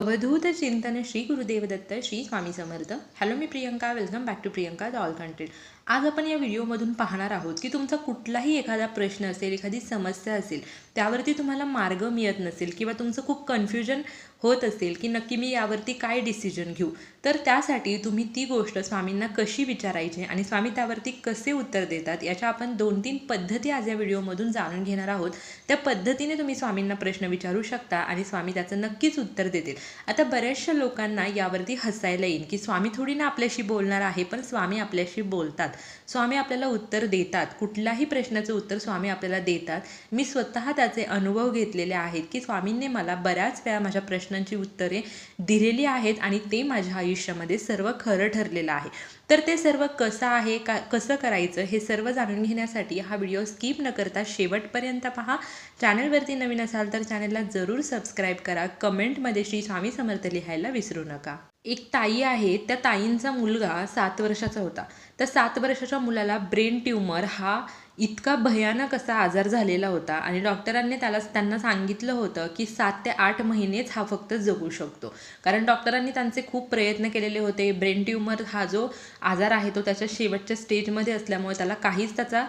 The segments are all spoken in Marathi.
अवधूत चिंतन Shri Gurudev Datta Shri Swami Samarth. Hello me Priyanka welcome back to Priyanka the all content आज आपण या व्हिडिओमधून पाहणार आहोत की तुमचा कुठलाही एखादा प्रश्न असेल एखादी समस्या असेल त्यावरती तुम्हाला मार्ग मिळत नसेल किंवा तुमचं खूप कन्फ्युजन होत असेल की नक्की मी यावरती काय डिसिजन घेऊ तर त्यासाठी तुम्ही ती गोष्ट स्वामींना कशी विचारायची आणि स्वामी त्यावरती कसे उत्तर देतात याच्या आपण दोन तीन पद्धती आज या व्हिडिओमधून जाणून घेणार आहोत. त्या पद्धतीने तुम्ही स्वामींना प्रश्न विचारू शकता आणि स्वामी त्याचं नक्कीच उत्तर देतील. आता बऱ्याचशा लोकांना यावरती हसायला येईल की स्वामी थोडी ना आपल्याशी बोलणार आहे पण स्वामी आपल्याशी बोलतात. स्वामी आपल्याला उत्तर देतात. कुठल्याही प्रश्नाचं उत्तर स्वामी आपल्याला देतात. मी स्वतः त्याचे अनुभव घेतलेले आहेत की स्वामींनी मला बऱ्याच वेळा माझ्या प्रश्नांची उत्तरे दिलेली आहेत आणि ते माझ्या आयुष्यामध्ये सर्व खरं ठरलेलं आहे. तर ते सर्व कसं आहे का कसं करायचं हे सर्व जाणून घेण्यासाठी हा व्हिडिओ स्किप न करता शेवटपर्यंत पहा. चॅनलवरती नवीन असाल तर चॅनलला जरूर सबस्क्राईब करा. कमेंटमध्ये श्री स्वामी समर्थ लिहायला विसरू नका. एक ताई आहे त्या ताईंचा मुलगा सात वर्षाचा होता. त्या सात वर्षाच्या मुलाला ब्रेन ट्यूमर हा इतका भयानक असा आजार झालेला होता आणि डॉक्टरांनी त्याला त्यांना सांगितलं होतं की सात ते आठ महिनेच हा फक्त जगू शकतो. कारण डॉक्टरांनी त्यांचे खूप प्रयत्न केलेले होते. ब्रेन ट्यूमर हा जो आजार आहे तो त्याच्या शेवटच्या स्टेजमध्ये असल्यामुळे त्याला काहीच त्याचा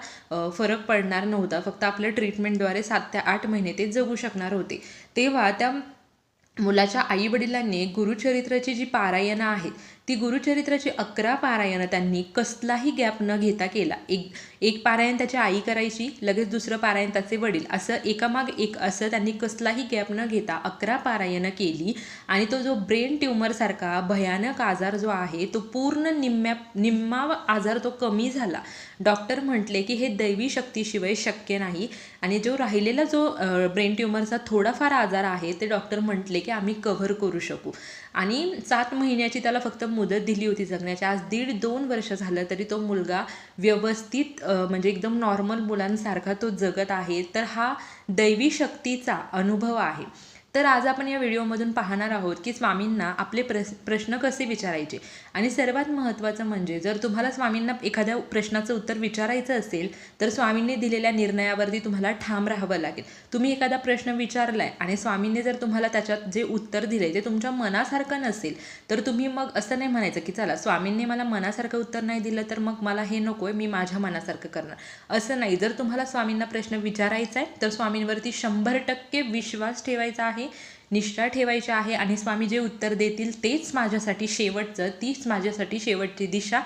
फरक पडणार नव्हता. फक्त आपल्या ट्रीटमेंटद्वारे सात ते आठ महिने ते जगू शकणार होते. तेव्हा त्या मुलाच्या आईवडिलांनी गुरुचरित्राची जी पारायणं आहेत ती गुरुचरित्राची अकरा पारायणं त्यांनी कसलाही गॅप न घेता केला. एक एक पारायण त्याची आई करायची लगेच दुसरं पारायण त्याचे वडील. असं एकामाग एक असं त्यांनी कसलाही गॅप न घेता अकरा पारायणं केली. आणि तो जो ब्रेन ट्युमरसारखा भयानक आजार जो आहे तो पूर्ण निम्म्या निम्मा आजार तो कमी झाला. डॉक्टर म्हटले की हे दैवी शक्तीशिवाय शक्य नाही. आणि जो राहिलेला जो ब्रेन ट्यूमरचा थोडाफार आजार आहे ते डॉक्टर म्हटले की आम्ही कव्हर करू शकू. आणि सात महिन्याची त्याला फक्त मुदत दिली होती जगण्याची आज दीड दोन वर्ष झालं तरी तो मुलगा व्यवस्थित म्हणजे एकदम नॉर्मल मुलांसारखा तो जगत आहे. तर हा दैवी शक्तीचा अनुभव आहे. तर आज आपण या व्हिडिओमधून पाहणार आहोत की स्वामींना आपले प्रस प्रश्न कसे विचारायचे. आणि सर्वात महत्त्वाचं म्हणजे जर तुम्हाला स्वामींना एखाद्या प्रश्नाचं उत्तर विचारायचं असेल तर स्वामींनी दिलेल्या निर्णयावरती तुम्हाला ठाम राहावं लागेल. तुम्ही एखादा प्रश्न विचारला आहे आणि स्वामींनी जर तुम्हाला त्याच्यात जे उत्तर दिले ते तुमच्या मनासारखं नसेल तर तुम्ही मग असं नाही म्हणायचं की चला स्वामींनी मला मनासारखं उत्तर नाही दिलं तर मग मला हे नको आहे मी माझ्या मनासारखं करणार. असं नाही. जर तुम्हाला स्वामींना प्रश्न विचारायचा आहे तर स्वामींवरती शंभर टक्के विश्वास ठेवायचा आहे. निष्ठा ठेवायची आहे आणि स्वामी जे उत्तर देतील तेच माझ्यासाठी शेवटचं तीच माझ्यासाठी शेवटची दिशा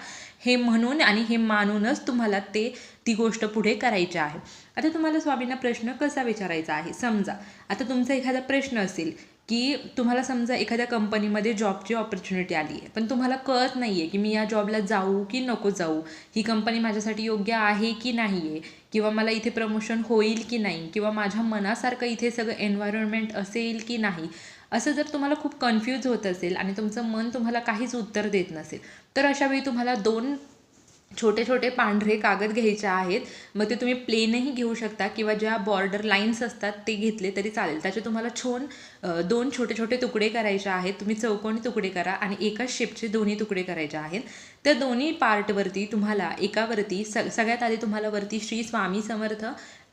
हे म्हणून आणि हे मानूनच तुम्हाला ते ती गोष्ट पुढे करायची आहे. आता तुम्हाला स्वामींना प्रश्न कसा विचारायचा आहे? समजा आता तुमचा एखादा प्रश्न असेल की तुम्हाला समजा एखाद्या कंपनीमध्ये जॉबची ऑपॉर्च्युनिटी आली आहे पण तुम्हाला कळत नाही आहे की मी या जॉबला जाऊ की नको जाऊ ही कंपनी माझ्यासाठी योग्य आहे की नाही आहे किंवा मला इथे प्रमोशन होईल की नाही किंवा माझ्या मनासारखं इथे सगळं एन्व्हायरमेंट असेल की नाही असं जर तुम्हाला खूप कन्फ्यूज होत असेल आणि तुमचं मन तुम्हाला काहीच उत्तर देत नसेल तर अशावेळी तुम्हाला दोन छोटे छोटे पांढरे कागद घ्यायचे आहेत. मग ते तुम्ही प्लेनही घेऊ शकता किंवा ज्या बॉर्डर लाईन्स असतात ते घेतले तरी चालेल. त्याचे तुम्हाला छोन दोन छोटे छोटे तुकडे करायचे आहेत. तुम्ही चौकोनी तुकडे करा आणि एकाच शेपचे दोन्ही तुकडे करायचे आहेत. त्या दोन्ही पार्टवरती तुम्हाला एकावरती स सगळ्यात आधी तुम्हाला वरती श्री स्वामी समर्थ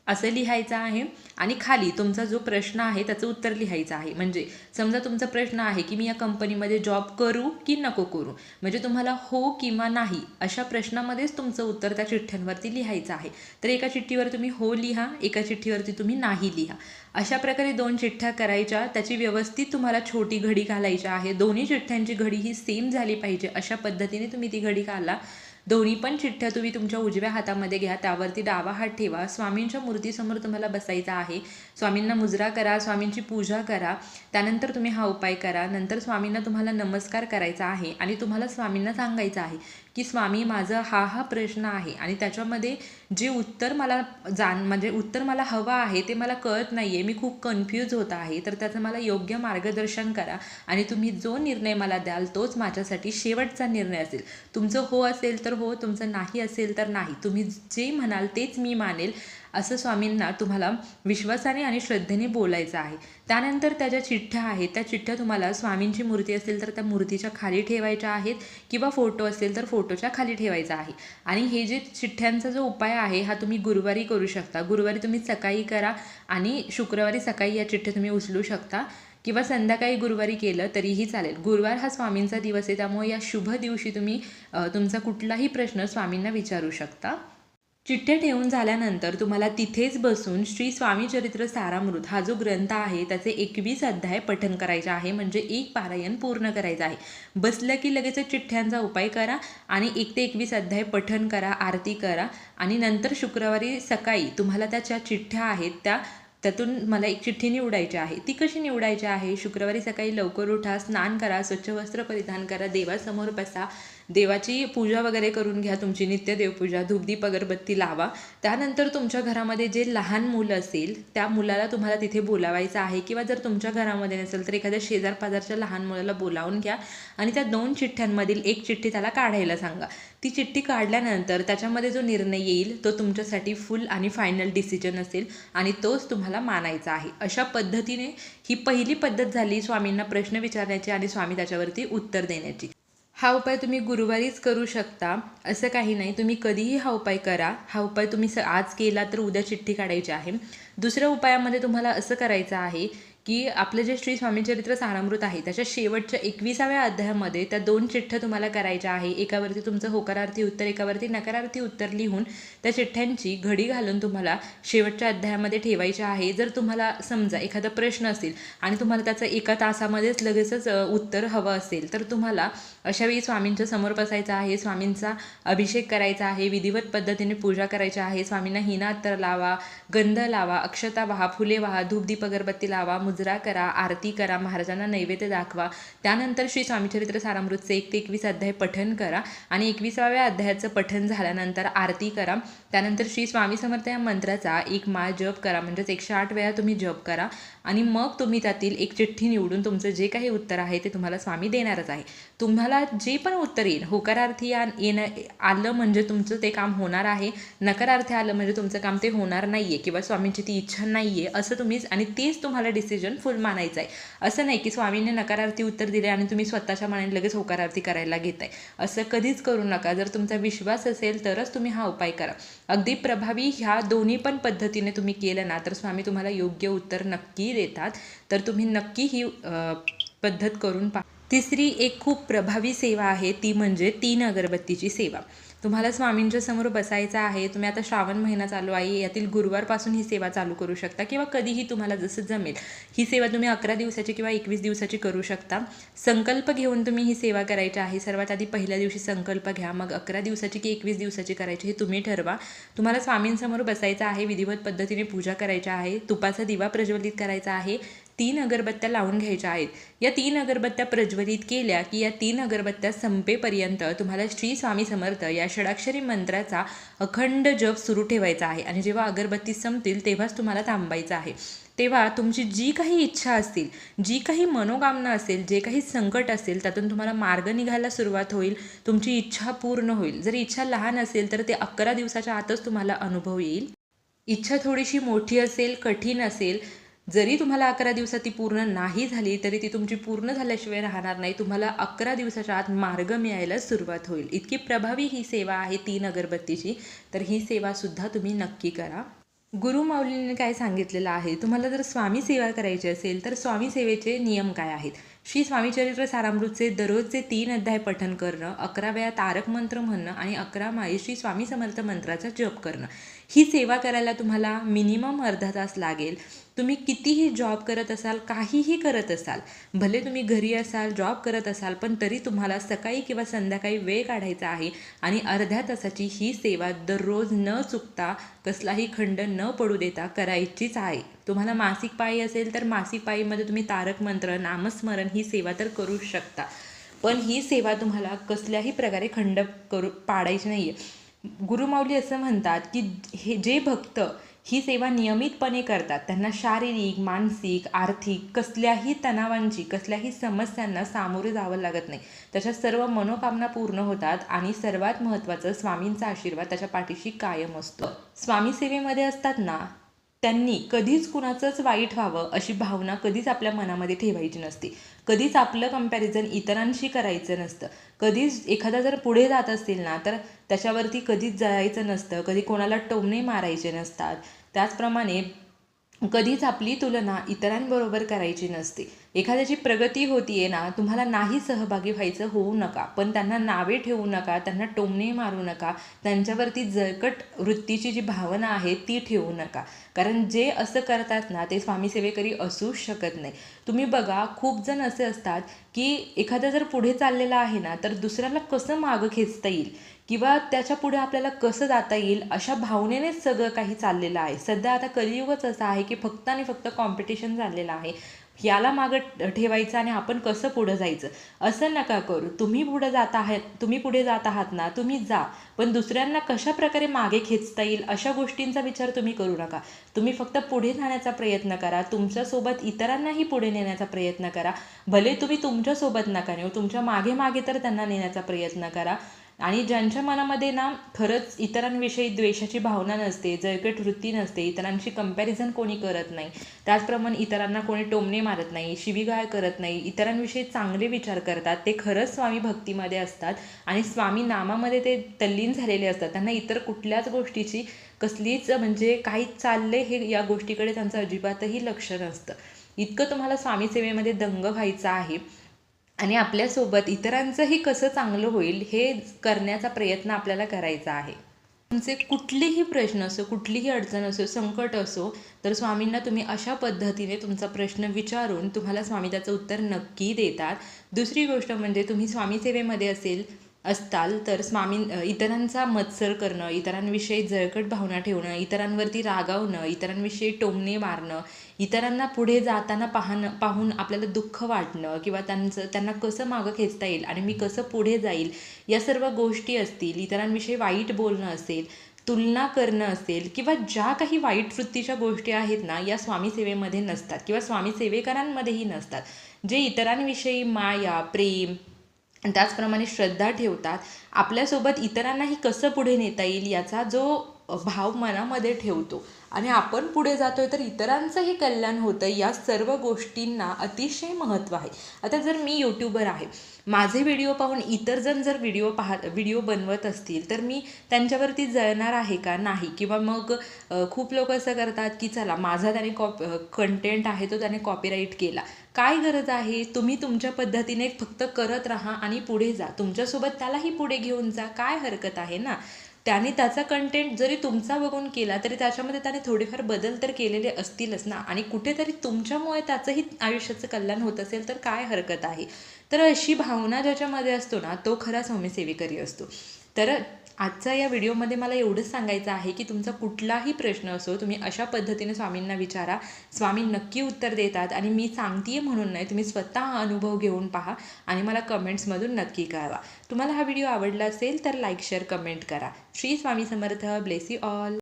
असं लिहायचं आहे. आणि खाली तुमचा जो प्रश्न आहे त्याचं उत्तर लिहायचं आहे. म्हणजे समजा तुमचा प्रश्न आहे की मी या कंपनीमध्ये जॉब करू की नको करू? म्हणजे तुम्हाला हो किंवा नाही अशा प्रश्नामध्येच तुमचं उत्तर त्या चिठ्ठ्यांवरती लिहायचं आहे. तर एका चिठ्ठीवर तुम्ही हो लिहा एका चिठ्ठीवरती तुम्ही नाही लिहा. अशा प्रकारे दोन चिठ्ठ्या करायच्या त्याची व्यवस्थित तुम्हाला छोटी घडी घालायची आहे. दोन्ही चिठ्ठ्यांची घडी ही सेम झाली पाहिजे. अशा पद्धतीने तुम्ही ती घडी घाला. दोन्ही पण चिठ्ठ्या तुम्ही तुमच्या उजव्या हातामध्ये घ्या त्यावरती डावा हात ठेवा. स्वामींच्या मूर्तीसमोर तुम्हाला बसायचा आहे. स्वामींना मुजरा करा स्वामींची पूजा करा. त्यानंतर तुम्ही हा उपाय करा. नंतर स्वामींना तुम्हाला नमस्कार करायचा आहे आणि तुम्हाला स्वामींना सांगायचं आहे. की स्वामी माझं हा हा प्रश्न आहे. आणि त्याच्यामध्ये जे उत्तर मला जाण म्हणजे उत्तर मला हवं आहे ते मला कळत नाही आहे मी खूप कन्फ्यूज होत आहे. तर त्याचं मला योग्य मार्गदर्शन करा. आणि तुम्ही जो निर्णय मला द्याल तोच माझ्यासाठी शेवटचा निर्णय असेल. तुमचं हो असेल तर हो तुमचं नाही असेल तर नाही. तुम्ही जे म्हणाल तेच मी मानेल. असं स्वामींना तुम्हाला विश्वासाने आणि श्रद्धेने बोलायचं आहे. त्यानंतर त्या ज्या चिठ्ठ्या आहेत त्या चिठ्ठ्या तुम्हाला स्वामींची मूर्ती असेल तर त्या मूर्तीच्या खाली ठेवायच्या आहेत किंवा फोटो असेल तर फोटोच्या खाली ठेवायचा आहे. आणि हे जे चिठ्ठ्यांचा जो उपाय आहे हा तुम्ही गुरुवारी करू शकता. गुरुवारी तुम्ही सकाळी करा आणि शुक्रवारी सकाळी या चिठ्ठ्या तुम्ही उचलू शकता किंवा संध्याकाळी गुरुवारी केलं तरीही चालेल. गुरुवार हा स्वामींचा दिवस आहे त्यामुळे या शुभ दिवशी तुम्ही तुमचा कुठलाही प्रश्न स्वामींना विचारू शकता. चिठ्ठ्या ठेवून झाल्यानंतर तुम्हाला तिथेच बसून श्री स्वामी चरित्र सारामृत हा जो ग्रंथ आहे त्याचे एकवीस अध्याय पठन करायचे आहे. म्हणजे एक पारायण पूर्ण करायचं आहे. बसलं की लगेच चिठ्ठ्यांचा उपाय करा आणि एक ते एकवीस अध्याय पठन करा आरती करा. आणि नंतर शुक्रवारी सकाळी तुम्हाला त्या ज्या चिठ्ठ्या आहेत त्या त्यातून मला एक चिठ्ठी निवडायची आहे. ती कशी निवडायची आहे? शुक्रवारी सकाळी लवकर उठा स्नान करा स्वच्छ वस्त्र परिधान करा देवासमोर बसा देवाची पूजा वगैरे करून घ्या तुमची नित्य देवपूजा धूपदीप अगरबत्ती लावा. त्यानंतर तुमच्या घरामध्ये जे लहान मुलं असेल त्या मुलाला तुम्हाला तिथे बोलावायचं आहे किंवा जर तुमच्या घरामध्ये नसेल तर एखाद्या शेजार पाजारच्या लहान मुलाला बोलावून घ्या आणि त्या दोन चिठ्ठ्यांमधील एक चिठ्ठी त्याला काढायला सांगा. ती चिठ्ठी काढल्यानंतर त्याच्यामध्ये जो निर्णय येईल तो तुमच्यासाठी फुल आणि फायनल डिसिजन असेल आणि तोच तुम्हाला मानायचा आहे. अशा पद्धतीने ही पहिली पद्धत झाली स्वामींना प्रश्न विचारण्याची आणि स्वामी त्याच्यावरती उत्तर देण्याची. हा उपाय तुम्ही गुरुवारीच करू शकता असं काही नाही. तुम्ही कधीही हा उपाय करा. हा उपाय तुम्ही स आज केला तर उद्या चिठ्ठी काढायची आहे. दुसऱ्या उपायामध्ये तुम्हाला असं करायचं आहे की आपलं जे श्री स्वामी चरित्र सारामृत आहे त्याच्या शेवटच्या एकविसाव्या अध्यायामध्ये त्या दोन चिठ्ठ्या तुम्हाला करायच्या आहे. एकावरती तुमचं होकारार्थी उत्तर एकावरती नकारार्थी उत्तर लिहून त्या चिठ्ठ्यांची घडी घालून तुम्हाला शेवटच्या अध्यायामध्ये ठेवायच्या आहे. जर तुम्हाला समजा एखादा प्रश्न असेल आणि तुम्हाला त्याचं एका तासामध्येच लगेचच उत्तर हवं असेल तर तुम्हाला अशावेळी स्वामींच्या समोर बसायचं आहे स्वामींचा अभिषेक करायचा आहे विधिवत पद्धतीने पूजा करायची आहे स्वामींना हिना अत्तर लावा गंध लावा अक्षता वाहा फुले वाहा धूपदीप अगरबत्ती लावा मुजरा करा आरती करा महाराजांना नैवेद्य दाखवा. त्यानंतर श्री स्वामीचरित्र सारामृतचे एक ते एकवीस अध्याय पठन करा आणि एकविसाव्या अध्यायाचं पठन झाल्यानंतर आरती करा. त्यानंतर श्री स्वामी समर्थ या मंत्राचा एक माळ जप करा म्हणजेच एकशे आठ वेळा तुम्ही जप करा. आणि मग तुम्ही त्यातील एक चिठ्ठी निवडून तुमचं जे काही उत्तर आहे ते तुम्हाला स्वामी देणारच आहे. तुम्हाला जे पण उत्तर येईल होकारार्थी या येणं आलं म्हणजे तुमचं ते काम होणार आहे. नकारार्थी आलं म्हणजे तुमचं काम ते होणार नाही आहे किंवा स्वामींची ती इच्छा नाही आहे असं तुम्हीच आणि तेच तुम्हाला डिसिजन फुल मानायचं आहे. असं नाही की स्वामींनी नकारार्थी उत्तर दिले आणि तुम्ही स्वतःच्या मनाने लगेच होकारार्थी करायला घेताय. असं कधीच करू नका. जर तुमचा विश्वास असेल तरच तुम्ही हा उपाय करा. अगदी प्रभावी ह्या दोन्ही पण पद्धतीने तुम्ही केलं ना तर स्वामी तुम्हाला योग्य उत्तर नक्की देतात तर तुम्ही नक्की ही पद्धत करून पहा. तिसरी एक खूप प्रभावी सेवा आहे ती म्हणजे तीन अगरबत्तीची सेवा. तुम्हाला स्वामींच्या समोर बसायचं आहे तुम्ही आता श्रावण महिना चालू आहे यातील गुरुवारपासून ही सेवा चालू करू शकता किंवा कधीही तुम्हाला जसं जमेल. ही सेवा तुम्ही अकरा दिवसाची किंवा एकवीस दिवसाची करू शकता. संकल्प घेऊन तुम्ही ही सेवा करायची आहे. सर्वात आधी पहिल्या दिवशी संकल्प घ्या मग अकरा दिवसाची की एकवीस दिवसाची करायची हे तुम्ही ठरवा. तुम्हाला स्वामींसमोर बसायचं आहे विधिवत पद्धतीने पूजा करायची आहे तुपाचा दिवा प्रज्वलित करायचा आहे तीन अगरबत्त्या लावून घ्यायच्या आहेत. या तीन अगरबत्त्या प्रज्वलित केल्या की या तीन अगरबत्त्या संपेपर्यंत तुम्हाला श्री स्वामी समर्थ या षडाक्षरी मंत्राचा अखंड जप सुरू ठेवायचा आहे. आणि जेव्हा अगरबत्ती संपतील तेव्हाच तुम्हाला थांबायचं आहे. तेव्हा तुमची जी काही इच्छा असतील जी काही मनोकामना असेल जे काही संकट असेल त्यातून तुम्हाला मार्ग निघायला सुरुवात होईल. तुमची इच्छा पूर्ण होईल. जर इच्छा लहान असेल तर ते अकरा दिवसाच्या आतच तुम्हाला अनुभव येईल. इच्छा थोडीशी मोठी असेल कठीण असेल जरी तुम्हाला अकरा दिवसात ती पूर्ण नाही झाली तरी ती तुमची पूर्ण झाल्याशिवाय राहणार नाही. तुम्हाला अकरा दिवसाच्या आत मार्ग मिळायला सुरुवात होईल. इतकी प्रभावी ही सेवा आहे तीन अगरबत्तीची तर ही सेवासुद्धा तुम्ही नक्की करा. गुरु माऊलींनी काय सांगितलेलं आहे? तुम्हाला जर स्वामी सेवा करायची असेल तर स्वामी सेवेचे नियम काय आहेत? श्री स्वामी चरित्र सारामृतचे दररोजचे तीन अध्याय पठन करणं अकरा वेळा तारक मंत्र म्हणणं आणि अकरा माळी श्री स्वामी समर्थ मंत्राचा जप करणं. ही सेवा करायला तुम्हाला मिनिमम अर्धा तास लागेल. तुम्ही कितीही जॉब करत असाल काहीही करत असाल भले तुम्ही घरी असाल जॉब करत असाल पण तरी तुम्हाला सकाळी किंवा संध्याकाळी वेळ काढायचा आहे आणि अर्ध्या तासाची ही सेवा दररोज न चुकता कसलाही खंड न पडू देता करायचीच आहे. तुम्हाला मासिक पाळी असेल तर मासिक पाळीमध्ये तुम्ही तारक मंत्र नामस्मरण ही सेवा तर करू शकता. पण ही सेवा तुम्हाला कसल्याही प्रकारे खंड करू पाडायची नाही आहे गुरुमाऊली असं म्हणतात की हे जे भक्त ही सेवा नियमितपणे करतात. त्यांना शारीरिक मानसिक आर्थिक कसल्याही तणावांची कसल्याही समस्यांना सामोरे जावं लागत नाही. त्याच्या सर्व मनोकामना पूर्ण होतात आणि सर्वात महत्त्वाचं स्वामींचा आशीर्वाद त्याच्या पाठीशी कायम असतो. स्वामी सेवेमध्ये असतात ना त्यांनी कधीच कुणाचंच वाईट व्हावं अशी भावना कधीच आपल्या मनामध्ये ठेवायची नसते. कधीच आपलं कंपॅरिझन इतरांशी करायचं नसतं. कधीच एखादा जर पुढे जात असेल ना तर त्याच्यावरती कधीच जायचं नसतं. कधी कोणाला टोमणे मारायचे नसतात. त्याचप्रमाणे कधीच आपली तुलना इतरांबरोबर करायची नसते. एखाद्याची प्रगती होतीये ना तुम्हाला नाही सहभागी व्हायचं होऊ नका. पण त्यांना नावे ठेवू नका त्यांना टोमणे मारू नका त्यांच्यावरती जळकट वृत्तीची जी भावना आहे ती ठेवू नका. कारण जे असं करतात ना ते स्वामी सेवेकरी असूच शकत नाही. तुम्ही बघा खूप जण असे असतात की एखादा जर पुढे चाललेला आहे ना तर दुसऱ्याला कसं मागं खेचता येईल? किंवा त्याच्या पुढे आपल्याला कसं जाता येईल? अशा भावनेनेच सगळं काही चाललेलं आहे. सध्या आता कलियुगच असं आहे की फक्त आणि फक्त कॉम्पिटिशन झालेलं आहे. याला मागं ठेवायचं आणि आपण कसं पुढं जायचं? असं नका करू. तुम्ही पुढं जात आहात तुम्ही पुढे जात आहात ना तुम्ही जा. पण दुसऱ्यांना कशा प्रकारे मागे खेचता येईल अशा गोष्टींचा विचार तुम्ही करू नका. तुम्ही फक्त पुढे जाण्याचा प्रयत्न करा. तुमच्यासोबत इतरांनाही पुढे नेण्याचा प्रयत्न करा. भले तुम्ही तुमच्यासोबत नका नेऊ तुमच्या मागे मागे तर त्यांना नेण्याचा प्रयत्न करा. आणि ज्यांच्या मनामध्ये ना खरंच इतरांविषयी द्वेषाची भावना नसते जळकट वृत्ती नसते इतरांशी कंपॅरिझन कोणी करत नाही त्याचप्रमाणे इतरांना कोणी टोमणे मारत नाही शिवीगाळ करत नाही इतरांविषयी चांगले विचार करतात ते खरंच स्वामी भक्तीमध्ये असतात आणि स्वामी नामामध्ये ते तल्लीन झालेले असतात. त्यांना इतर कुठल्याच गोष्टीची कसलीच म्हणजे काही चालले हे या गोष्टीकडे त्यांचं अजिबातही लक्ष नसतं. इतकं तुम्हाला स्वामी सेवेमध्ये दंग व्हायचं आहे. आणि आपल्यासोबत इतरांचंही कसं चांगलं होईल हे करण्याचा प्रयत्न आपल्याला करायचा आहे. तुमचे कुठलेही प्रश्न असो कुठलीही अडचण असो संकट असो तर स्वामींना तुम्ही अशा पद्धतीने तुमचा प्रश्न विचारून तुम्हाला स्वामी त्याचं उत्तर नक्की देतात. दुसरी गोष्ट म्हणजे तुम्ही स्वामी सेवेमध्ये असेल असताल तर स्वामी इतरांचा मत्सर करणं इतरांविषयी जळकट भावना ठेवणं इतरांवरती रागावणं इतरांविषयी टोमणे मारणं इतरांना पुढे जाताना पाहणं पाहून आपल्याला दुःख वाटणं किंवा त्यांचं त्यांना कसं मागं खेचता येईल आणि मी कसं पुढे जाईल या सर्व गोष्टी असतील इतरांविषयी वाईट बोलणं असेल तुलना करणं असेल किंवा ज्या काही वाईट वृत्तीच्या गोष्टी आहेत ना या स्वामी सेवेमध्ये नसतात किंवा स्वामी सेवेकरांमध्येही नसतात. जे इतरांविषयी माया प्रेम त्याचप्रमाणे श्रद्धा ठेवतात. आपल्यासोबत इतरांनाही कसं पुढे नेता येईल याचा जो भाव मनामध्ये ठेवतो. आणि आपण पुढे जातो आहे तर इतरांचंही कल्याण होतं या सर्व गोष्टींना अतिशय महत्त्व आहे. आता जर मी यूट्यूबर आहे माझे व्हिडिओ पाहून इतर जण जर व्हिडिओ पाहत व्हिडिओ बनवत असतील तर मी त्यांच्यावरती जळणार आहे का? नाही. किंवा मग खूप लोक असं करतात की चला माझा त्याने कॉप कंटेंट आहे तो त्याने कॉपीराईट केला. काय गरज आहे? तुम्ही तुमच्या पद्धतीने फक्त करत राहा आणि पुढे जा. तुमच्यासोबत त्यालाही पुढे घेऊन जा. काय हरकत आहे ना? त्याने त्याचा कंटेंट जरी तुमचा बघून केला तरी त्याच्यामध्ये त्याने थोडेफार बदल तर केलेले असतीलच ना. आणि कुठेतरी तुमच्यामुळे त्याचंही आयुष्याचं कल्याण होत असेल तर काय हरकत आहे? तर अशी भावना ज्याच्यामध्ये असतो ना तो खरा सेवेकरी असतो. तर आजचा या व्हिडिओमध्ये मला एवढंच सांगायचं आहे की तुमचा कुठलाही प्रश्न असो तुम्ही अशा पद्धतीने स्वामींना विचारा. स्वामी नक्की उत्तर देतात आणि मी सांगतीये म्हणून नाही तुम्ही स्वतः अनुभव घेऊन पहा आणि मला कमेंट्समधून नक्की कळवा. तुम्हाला हा व्हिडिओ आवडला असेल तर लाईक शेअर कमेंट करा. Shri Swami Samarth. Bless you all.